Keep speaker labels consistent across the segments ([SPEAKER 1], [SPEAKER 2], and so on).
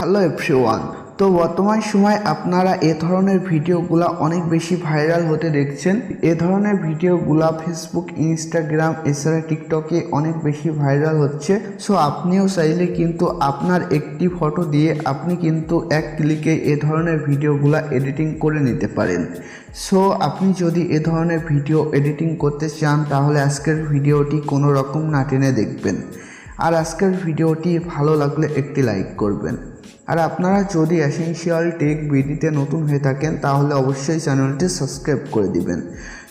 [SPEAKER 1] Hello everyone তো বর্তমান সময় আপনারা এ ধরনের ভিডিওগুলা অনেক বেশি ভাইরাল হতে দেখছেন। এ ধরনের ভিডিওগুলা ফেসবুক ইনস্টাগ্রাম এছাড়া টিকটকে অনেক বেশি ভাইরাল হচ্ছে। সো আপনিও চাইলে কিন্তু আপনার একটি ফটো দিয়ে আপনি কিন্তু এক ক্লিকে এ ধরনের ভিডিওগুলো এডিটিং করে নিতে পারেন। সো আপনি যদি এ ধরনের ভিডিও এডিটিং করতে চান, তাহলে আজকের ভিডিওটি কোনো রকম না টেনে দেখবেন। আর আজকের ভিডিওটি ভালো লাগলে একটি লাইক করবেন। আর আপনারা যদি এসেনশিয়াল টেক বিডিতে নতুন হয়ে থাকেন, তাহলে অবশ্যই চ্যানেলটি সাবস্ক্রাইব করে দিবেন।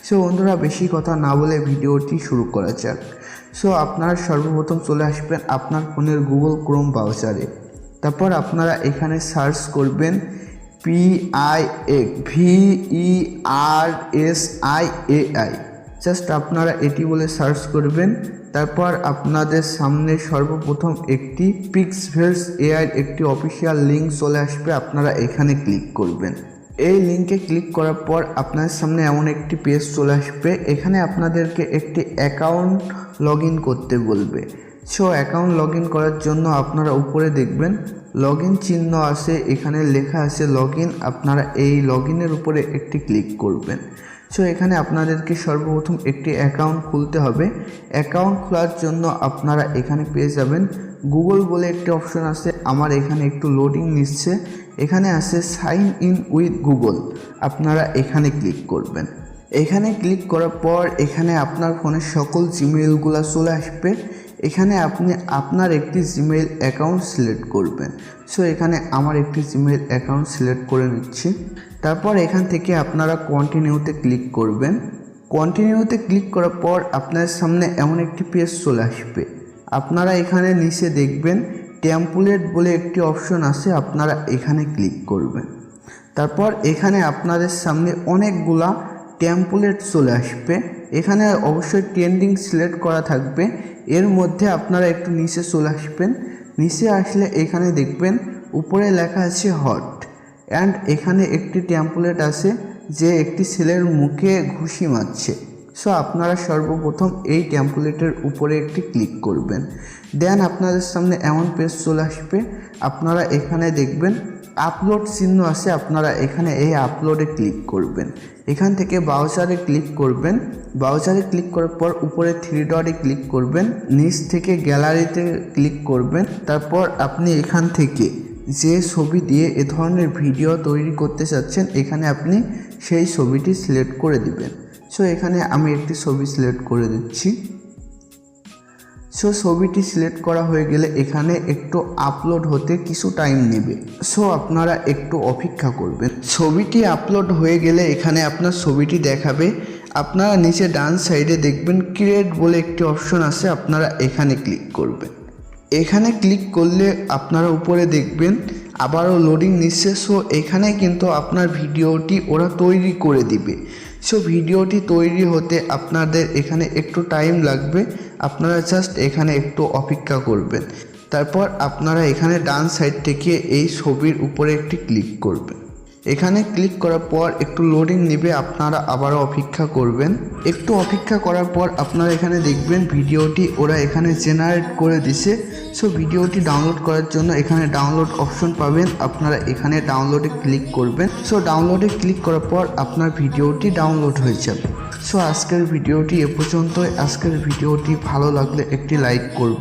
[SPEAKER 1] সো বন্ধুরা, বেশি কথা না বলে ভিডিওটি শুরু করা যাক। সো আপনারা সর্বপ্রথম চলে আসবেন আপনার ফোনের গুগল ক্রোম ব্রাউজারে তারপর আপনারা এখানে সার্চ করবেন P I A V E R S I A I just আপনারা এটি বলে সার্চ করবেন। তারপর আপনাদের সামনে সর্বপ্রথম একটি পিক্সভেলস এআই একটি অফিসিয়াল লিঙ্ক চলে আসবে, আপনারা এখানে ক্লিক করবেন। এই লিঙ্কে ক্লিক করার পর আপনার সামনে এমন একটি পেজ চলে আসবে, এখানে আপনাদেরকে একটি অ্যাকাউন্ট লগ করতে বলবে। সো অ্যাকাউন্ট লগ করার জন্য আপনারা উপরে দেখবেন লগ চিহ্ন আছে, এখানে লেখা আছে লগ আপনারা এই লগ উপরে একটি ক্লিক করবেন। সো এখানে আপনাদেরকে সর্বপ্রথম একটি অ্যাকাউন্ট খুলতে হবে। অ্যাকাউন্ট খোলার জন্য আপনারা এখানে পেয়ে যাবেন গুগল বলে একটি অপশন আছে, আমার এখানে একটু লোডিং নিচ্ছে। এখানে আছে সাইন ইন উইথ গুগল আপনারা এখানে ক্লিক করবেন। এখানে ক্লিক করার পর এখানে আপনার ফোনের সকল জিমেইলগুলো চলে আসবে। এখানে আপনি আপনার একটি জিমেইল অ্যাকাউন্ট সিলেক্ট করবেন। সো এখানে আমার একটি জিমেইল অ্যাকাউন্ট সিলেক্ট করে নিচ্ছি। তারপর এখান থেকে আপনারা কন্টিনিউতে ক্লিক করবেন। কন্টিনিউতে ক্লিক করার পর আপনার সামনে এমন একটি পেজ চলে আসবে। আপনারা এখানে নিচে দেখবেন টেম্পলেট বলে একটি অপশন আছে, আপনারা এখানে ক্লিক করবেন। তারপর এখানে আপনাদের সামনে অনেকগুলা টেম্পলেট চলে আসবে। এখানে অবশ্যই ট্রেন্ডিং সিলেক্ট করা থাকবে। এর মধ্যে আপনারা একটু নিচে চলে আসবেন। নিচে আসলে এখানে দেখবেন উপরে লেখা আছে হট। অ্যান্ড এখানে একটি টেম্পলেট আছে যে একটি ছেলের মুখে ঘুষি মারছে। সো আপনারা সর্বপ্রথম এই টেম্পলেটের উপরে একটি ক্লিক করবেন। দেন আপনাদের সামনে এমন পেজ চলে আসবে। আপনারা এখানে দেখবেন আপলোড চিহ্ন আছে, আপনারা এখানে এই আপলোডে ক্লিক করবেন। এখান থেকে ব্রাউজারে ক্লিক করবেন। ব্রাউজারে ক্লিক করার পর উপরে থ্রি ডটে ক্লিক করবেন। নিচ থেকে গ্যালারিতে ক্লিক করবেন। তারপর আপনি এখান থেকে যে ছবি দিয়ে এ ধরনের ভিডিও তৈরি করতে চাচ্ছেন, এখানে আপনি সেই ছবিটি সিলেক্ট করে দিবেন। সো এখানে আমি একটি ছবি সিলেক্ট করে দিচ্ছি। সো ছবিটি সিলেক্ট করা হয়ে গেলে এখানে একটু আপলোড হতে কিছু টাইম নেবে। সো আপনারা একটু অপেক্ষা করবেন। ছবিটি আপলোড হয়ে গেলে এখানে আপনার ছবিটি দেখাবে। আপনারা নিচে ডান সাইডে দেখবেন ক্রিয়েট বলে একটি অপশন আছে, আপনারা এখানে ক্লিক করবেন। এখানে ক্লিক করলে আপনারা উপরে দেখবেন আবারও লোডিং নিঃশেষ সো এখানে কিন্তু আপনার ভিডিওটি ওরা তৈরি করে দিবে। সো ভিডিওটি তৈরি হতে আপনাদের এখানে একটু টাইম লাগবে। আপনারা জাস্ট এখানে একটু অপেক্ষা করবেন। তারপর আপনারা এখানে ডান সাইড থেকে এই ছবির উপরে একটি ক্লিক করবেন। এখানে ক্লিক করার পর একটু লোডিং নেবে, আপনারা আবারও অপেক্ষা করবেন। একটু অপেক্ষা করার পর আপনারা এখানে দেখবেন ভিডিওটি ওরা এখানে জেনারেট করে দিছে। সো ভিডিওটি ডাউনলোড করার জন্য এখানে ডাউনলোড অপশন পাবেন। আপনারা এখানে ডাউনলোডে ক্লিক করবেন। সো ডাউনলোডে ক্লিক করার পর আপনার ভিডিওটি ডাউনলোড হয়ে যাবে। সো আজকের ভিডিওটি এ পর্যন্তই। আজকের ভিডিওটি ভালো লাগলে একটি লাইক করবেন।